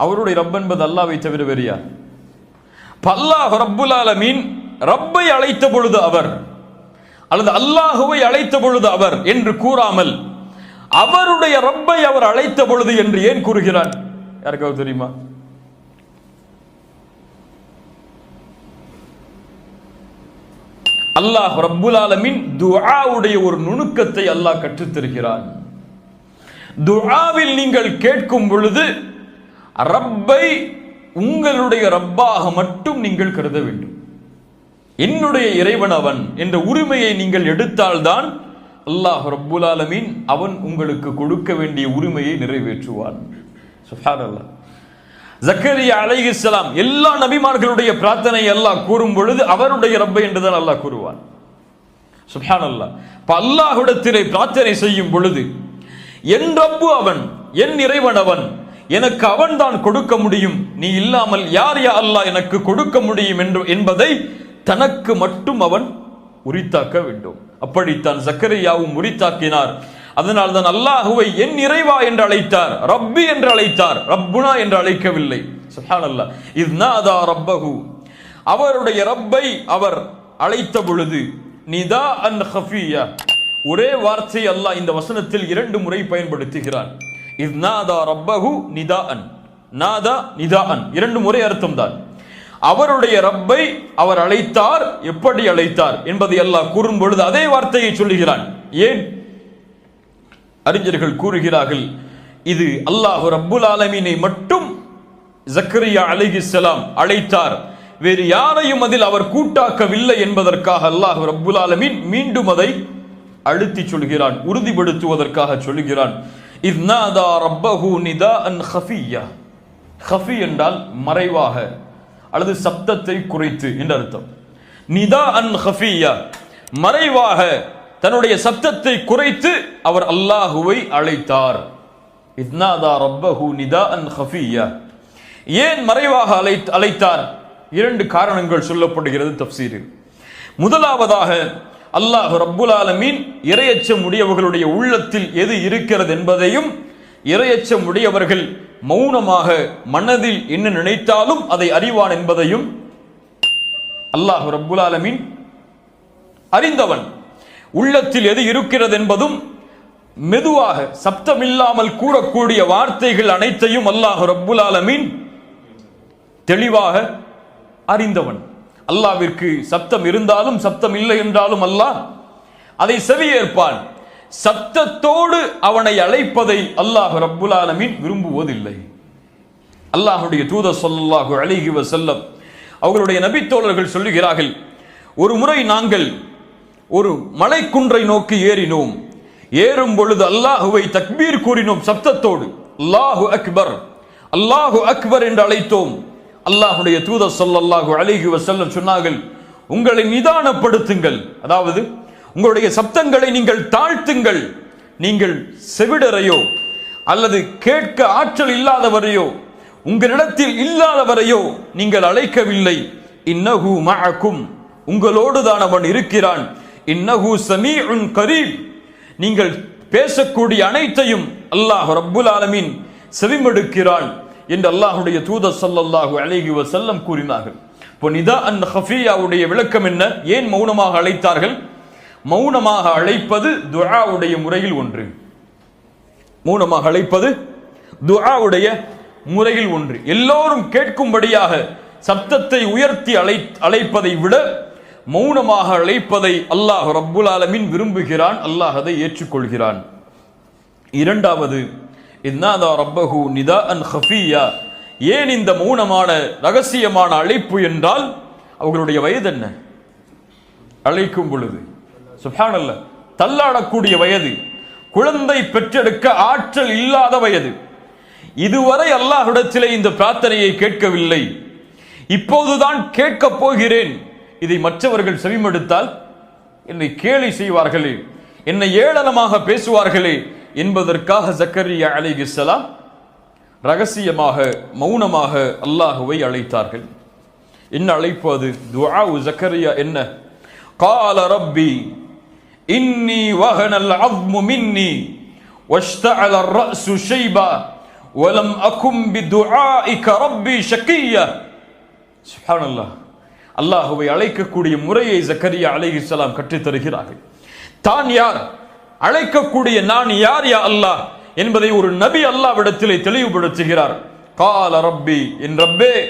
அவருடைய ரப் என்பது அல்லாவை தவிர வேறு யார்? அல்லாஹ் ரப்புல் ஆலமீன் ரப்பை அழைத்த பொழுது அவர் அல்லது அல்லாஹுவை அழைத்த பொழுது அவர் என்று கூறாமல் அவருடைய ரப்பை அவர் அழைத்த பொழுது என்று ஏன் கூறுகிறார்? யாருக்காவது தெரியுமா? அல்லாஹ் ரப்புல் ஆலமீன் துஆவுடைய ஒரு நுணுக்கத்தை அல்லாஹ் கற்றுத்தருகிறான். துஆவில் நீங்கள் கேட்கும் பொழுது ரப்பை உங்களுடைய ரப்பாக மட்டும் நீங்கள் கருத வேண்டும். என்னுடைய இறைவன் அவன் என்ற உரிமையை நீங்கள் எடுத்தால்தான் அல்லாஹ் ரப்புல் ஆலமீன் அவன் உங்களுக்கு கொடுக்க வேண்டிய உரிமையை நிறைவேற்றுவான். சுப்ஹானல்லாஹ் ஜக்கரியா அலைஹிஸ்ஸலாம் எல்லா நபிமார்களுடைய பிரார்த்தனை எல்லாம் கூறும் பொழுது அவருடைய ரப்பை என்றுதான் அல்லாஹ் கூறுவான். சுப்ஹானல்லாஹ் இப்ப அல்லாஹ்விடத்திலே பிரார்த்தனை செய்யும் பொழுது என் ரப்பு அவன் என் இறைவன் அவன் எனக்கு அவன் தான் கொடுக்க முடியும். நீ இல்லாமல் யார் யா அல்லாஹ் எனக்கு கொடுக்க முடியும் என்று என்பதை தனக்கு மட்டும் அவன் உரித்தாக்க வேண்டும். அப்படித்தான் சக்கரையாவும் உரித்தாக்கினார். அதனால் தான் அல்லாஹுவை என் இறைவா என்று அழைத்தார். ரப்பி என்று அழைத்தார். ரப்புனா என்று அழைக்கவில்லை. சுப்ஹானல்லாஹ் இது நாதா அவருடைய ரப்பை அவர் அழைத்த பொழுது நிதா அன் ஹஃபியா. ஒரே வார்த்தை அல்லாஹ் இந்த வசனத்தில் இரண்டு முறை பயன்படுத்துகிறான் இது நாதா ரப்பஹு நிதா அன் நாதா நிதா அன் இரண்டு முறை அர்த்தம் தான் அவருடைய ரப்பை அவர் அழைத்தார் எப்படி அழைத்தார் என்பதை எல்லாம் கூறும் பொழுது அதே வார்த்தையை சொல்லுகிறான். ஏன்? அறிஞர்கள் கூறுகிறார்கள் இது அல்லாஹு ரப்புல் ஆலமீனை மட்டும் ஜக்கரியா அலிஹிஸ்லாம் அழைத்தார். வேறு யாரையும் அதில் அவர் கூட்டாக்கவில்லை என்பதற்காக அல்லாஹ் ரப்புல் ஆலமீன் மீண்டும் அதை அழுத்தி சொல்கிறான் உறுதிப்படுத்துவதற்காக சொல்கிறான். இத்நாதா ரப்பஹு நிதாஅன் ஹஃபியா. ஹஃபி என்றால் மறைவாக அல்லது சப்தத்தை குறைத்து என்று அர்த்தம். நிதா அன் ஹஃபியா. மறைவாக தன்னுடைய சப்தத்தை குறைத்து அவர் அல்லாஹுவை அழைத்தார். இத்னாதா ரப்பஹு நிதா அன் ஹஃபியா. ஏன் மறைவாக அழை அழைத்தார்? இரண்டு காரணங்கள் சொல்லப்படுகிறது தப்சீரில். முதலாவதாக அல்லாஹ் ரப்புல் ஆலமீன் இரையச்சம் உடையவர்களுடைய உள்ளத்தில் எது இருக்கிறது என்பதையும் இரையச்சம் உடையவர்கள் மௌனமாக மனதில் என்ன நினைத்தாலும் அதை அறிவான் என்பதையும் அல்லாஹ் ரப்புல் ஆலமீன் அறிந்தவன். உள்ளத்தில் எது இருக்கிறது என்பதும் மெதுவாக சப்தமில்லாமல் கூறக்கூடிய வார்த்தைகள் அனைத்தையும் அல்லாஹ் ரப்புல் ஆலமீன் தெளிவாக அறிந்தவன். அல்லாவிற்கு சப்தம் இருந்தாலும் சப்தம் இல்லை என்றாலும் அல்லாஹ் அதை செவியேற்பான். சப்தத்தோடு அவனை அழைப்பதை அல்லாஹ் ரப்புல் விரும்புவதில்லை. அல்லாஹுடைய தூத சொல்லாஹு அழகி செல்லம் அவர்களுடைய நபித்தோழர்கள் சொல்லுகிறார்கள் ஒரு முறை நாங்கள் ஒரு மலைக்குன்றை நோக்கி ஏறினோம். ஏறும் பொழுது அல்லாஹுவை தக்பீர் கூறினோம் சப்தத்தோடு. அல்லாஹு அக்பர் அல்லாஹு அக்பர் என்று அழைத்தோம். அல்லாஹுடைய தூதர் சொல்லல்லாஹு அழகி வசல்லம் சொன்னார்கள் உங்களை நிதானப்படுத்துங்கள். அதாவது உங்களுடைய சப்தங்களை நீங்கள் தாழ்த்துங்கள். நீங்கள் செவிடரையோ அல்லது கேட்க ஆற்றல் இல்லாதவரையோ உங்களிடத்தில் இல்லாதவரையோ நீங்கள் அழைக்கவில்லை. இன்னஹு மஅக்கும். உங்களோடு தான் அவன் இருக்கிறான். இன்னஹு சமீஉன் கரீப். நீங்கள் பேசக்கூடிய அனைத்தையும் அல்லாஹ் ரப்புல் ஆலமீன் செவிமடுக்கிறான். என்று அல்லாஹுடைய தூத ஸல்லல்லாஹு அழகி செல்லம் கூறினார்கள். இப்போ நிதா அந்த ஹஃபியாவுடைய விளக்கம் என்ன? ஏன் மௌனமாக அழைத்தார்கள்? மௌனமாக அழைப்பது துஆவுடைய முறையில் ஒன்று. மௌனமாக அழைப்பது துஆவுடைய முறையில் ஒன்று. எல்லோரும் கேட்கும்படியாக சப்தத்தை உயர்த்தி அழை அழைப்பதை விட மௌனமாக அழைப்பதை அல்லாஹ் ரப்புல் ஆலமின் விரும்புகிறான். அல்லாஹ் அதை ஏற்றுக்கொள்கிறான். இரண்டாவது இந்நாதா ரப்பஹு நிதா அன் ஹஃபியா? ஏன் இந்த மௌனமான ரகசியமான அழைப்பு என்றால் அவர்களுடைய வயது என்ன? அழைக்கும் பொழுது. சுஹானல்ல தள்ளாடக்கூடிய வயது. குழந்தை பெற்றெடுக்க ஆற்றல் இல்லாத வயது. இதுவரை அல்லாஹிடத்திலே இந்த பிரார்த்தனையை கேட்கவில்லை. இப்போதுதான் கேட்கப் போகிறேன். இதை மற்றவர்கள் செவிமடுத்தால் என்னை கேலி செய்வார்களே. என்னை ஏளனமாக பேசுவார்களே. என்பதற்காக ஜக்கரியா அலைஹிஸ்ஸலாம் ரகசியமாக மௌனமாக அல்லாஹுவை அழைத்தார்கள் என்ன அழைப்பு அது துஆ ஜக்கரியா என்ன قال ربي إني وهن العظم مني واشتعل الرأس شيبا வலம் அகும் பிதுஆஇக ரப்பி ஷக்கியா சுப்ஹானல்லாஹ் அல்லாஹுவை அழைக்கக்கூடிய முறையை ஜக்கரியா அலைஹிஸ்ஸலாம் கற்றுத் தருகிறார்கள் தான் யார் அழைக்கக்கூடிய நான் யார் யா அல்லாஹ் என்பதை ஒரு நபி அல்லாவிடத்திலே தெளிவுபடுத்துகிறார். கால ரப்பி என் ரப்பே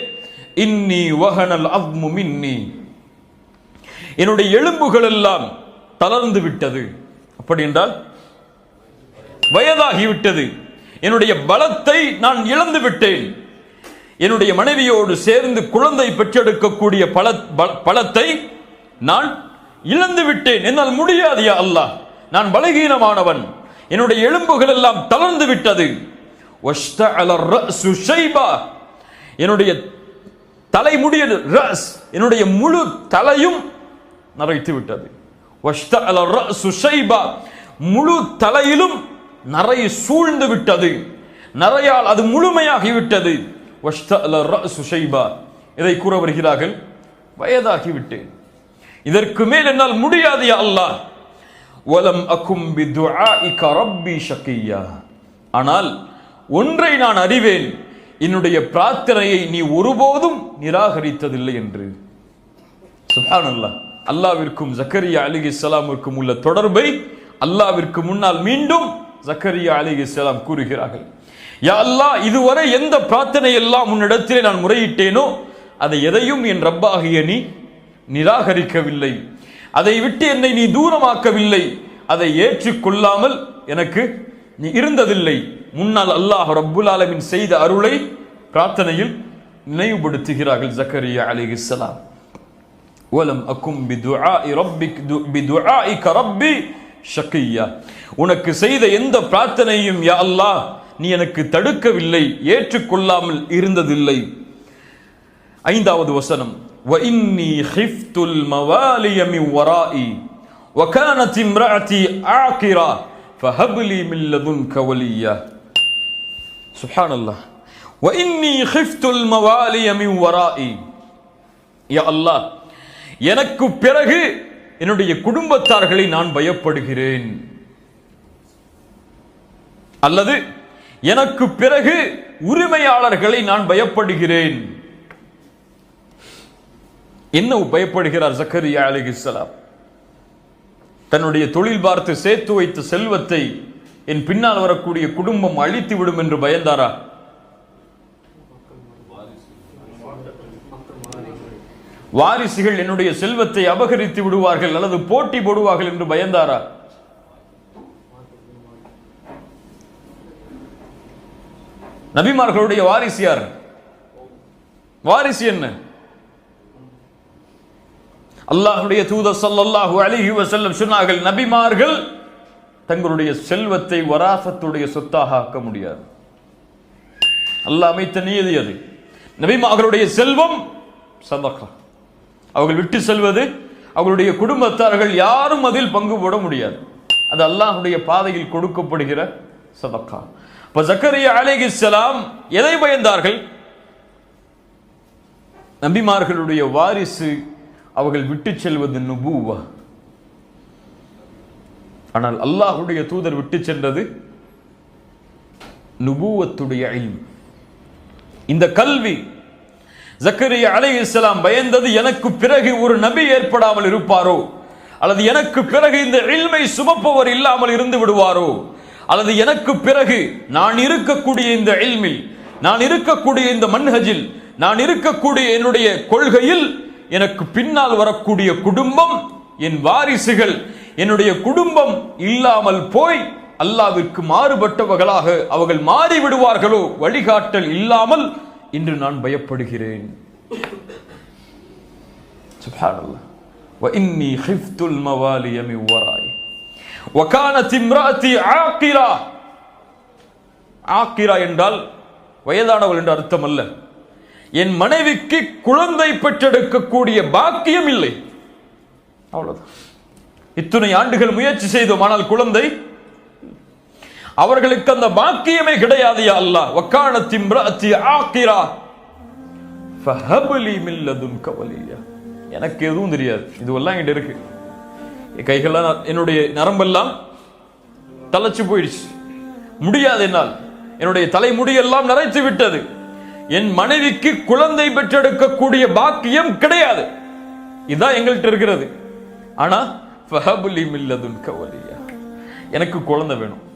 இன்னி வகனல் அவ்மு மின்னி. என்னுடைய எலும்புகள் எல்லாம் தளர்ந்து விட்டது. அப்படி என்றால் வயதாகிவிட்டது என்னுடைய பலத்தை நான் இழந்து விட்டேன். என்னுடைய மனைவியோடு சேர்ந்து குழந்தை பெற்றெடுக்கக்கூடிய பல பல- பலத்தை நான் இழந்து விட்டேன். என்னால் முடியாது யா அல்லாஹ். நான் பலகீனமானவன். என்னுடைய எலும்புகள் எல்லாம் தளர்ந்து விட்டது. என்னுடைய தலைமுடிய ரஸ் என்னுடைய முழு தலையும் நரைத்து விட்டது. முழு தலையிலும் நரை சூழ்ந்து விட்டது. நரையால் அது முழுமையாகிவிட்டது இதை கூற வருகிறார்கள். வயதாகிவிட்டேன் இதற்கு மேல் என்னால் முடியாது அல்லாஹ். ஒலம் அக்கும் ரப்பி ஷக்கியா. ஆனால் ஒன்றை நான் அறிவேன் என்னுடைய பிரார்த்தனையை நீ ஒருபோதும் நிராகரித்ததில்லை என்று. சுப்ஹானல்லாஹ் அல்லாவிற்கும் ஜக்கரியா அலிஹிஸ்ஸலாமிற்கும் உள்ள தொடர்பை அல்லாவிற்கு முன்னால் மீண்டும் ஜக்கரியா அலிஹிஸ்ஸலாம் கூறுகிறார்கள். யா அல்லாஹ் இதுவரை எந்த பிரார்த்தனை எல்லாம் உன்னிடத்திலே நான் முறையிட்டேனோ அதை எதையும் என் ரப்பாகிய நீ நிராகரிக்கவில்லை. அதை விட்டு என்னை நீ தூரமாக்கவில்லை. அதை ஏற்றுக்கொள்ளாமல் எனக்கு நீ இருந்ததில்லை. முன்னால் அல்லாஹ் ரப்புல் ஆலமின் செய்த அருளை பிரார்த்தனையில் நினைவுபடுத்துகிறார்கள் ஜக்கரியா அலிஹிஸ்லாம் ஓலம் அக்கும் பிதுஆஇ ரப்பிக் பிதுஆஇக ரப்பி ஷக்கியா. உனக்கு செய்த எந்த பிரார்த்தனையும் யா அல்லாஹ் நீ எனக்கு தடுக்கவில்லை. ஏற்றுக்கொள்ளாமல் இருந்ததில்லை. ஐந்தாவது வசனம். وإني خفت الموالي من ورائي وكانت امرأتي عاقرة فهب لي من لدنك وليا سبحان الله وإني خفت الموالي من ورائي யா அல்லாஹ் எனக்கு பிறகு என்னுடைய குடும்பத்தார்களை நான் பயப்படுகிறேன் அல்லது எனக்கு பிறகு உரிமையாளர்களை நான் பயப்படுகிறேன் என்ன பயப்படுகிறார் ஜக்கரியா அலிகிஸ்லாம் தன்னுடைய தொழில் பார்த்து சேர்த்து வைத்த செல்வத்தை என் பின்னால் வரக்கூடிய குடும்பம் அழித்து விடும் என்று பயந்தாரா? வாரிசுகள் என்னுடைய செல்வத்தை அபகரித்து விடுவார்கள் அல்லது போட்டி போடுவார்கள் என்று பயந்தாரா? நபிமார்களுடைய வாரிசு யார்? வாரிசு என்ன? அல்லாஹுடைய தூத சல்லாஹூ அலிஹி வசல்லம் சொன்னார்கள் நபிமார்கள் தங்களுடைய செல்வத்தை வராசத்துடைய சொத்தாக ஆக்க முடியாது. அல்லாஹ் அமைத்த நீதி அது. நபிமார்களுடைய செல்வம் சதகா அவர்கள் விட்டு செல்வது அவர்களுடைய குடும்பத்தார்கள் யாரும் அதில் பங்கு போட முடியாது. அது அல்லாஹுடைய பாதையில் கொடுக்கப்படுகிற சதக்கா. இப்ப ஜக்கரியா அலேகிஸ்லாம் எதை பயந்தார்கள்? நபிமார்களுடைய வாரிசு அவர்கள் விட்டு செல்வது நுபுவா. ஆனால் அல்லாஹுடைய தூதர் விட்டு சென்றது நுபூவத்துடைய இல்ம். இந்த கல்வி ஜக்கரியா இஸ்லாம் பயந்தது எனக்கு பிறகு ஒரு நபி ஏற்படாமல் இருப்பாரோ? அல்லது எனக்கு பிறகு இந்த இல்மை சுமப்பவர் இல்லாமல் இருந்து விடுவாரோ? அல்லது எனக்கு பிறகு நான் இருக்கக்கூடிய இந்த இல்மில் நான் இருக்கக்கூடிய இந்த மன்ஹஜில் நான் இருக்கக்கூடிய என்னுடைய கொள்கையில் எனக்கு பின்னால் வரக்கூடிய குடும்பம் என் வாரிசுகள் என்னுடைய குடும்பம் இல்லாமல் போய் அல்லாவிற்கு மாறுபட்டவர்களாக அவர்கள் மாறி விடுவார்களோ வழிகாட்டல் இல்லாமல் இன்று நான் பயப்படுகிறேன் சுப்ஹானல்லாஹ் وإني خفت الموالي من ورائي وكانت امرأتي عاقرة ஆக்கிரா என்றால் வயதானவள் என்று அர்த்தம் அல்ல என் மனைவிக்கு குழந்தை பெற்றெடுக்கக்கூடிய பாக்கியம் இல்லை. அவ்வளவுதான். இத்தனை ஆண்டுகள் முயற்சி செய்தோம் ஆனால் குழந்தை அவர்களுக்கு அந்த பாக்கியமே கிடையாது யா அல்லாஹ். வக்கானத்தி ஆக்கிரா. ஃபஹபலி மின் கவலியா. எனக்கு எதுவும் தெரியாது. இதுவெல்லாம் என்கிட்ட இருக்கு. என் கைகள்லாம் என்னுடைய நரம்பெல்லாம் தளச்சு போயிடுச்சு. முடியாது என்னால். என்னுடைய தலைமுடியெல்லாம் நிறைத்து விட்டது. என் மனைவிக்கு குழந்தை பெற்றெடுக்கக்கூடிய பாக்கியம் கிடையாது. இதான் எங்கள்கிட்ட இருக்கிறது. ஆனா ஃபஹபுலி மில்லதுன் கவலியா. எனக்கு குழந்தை வேணும்.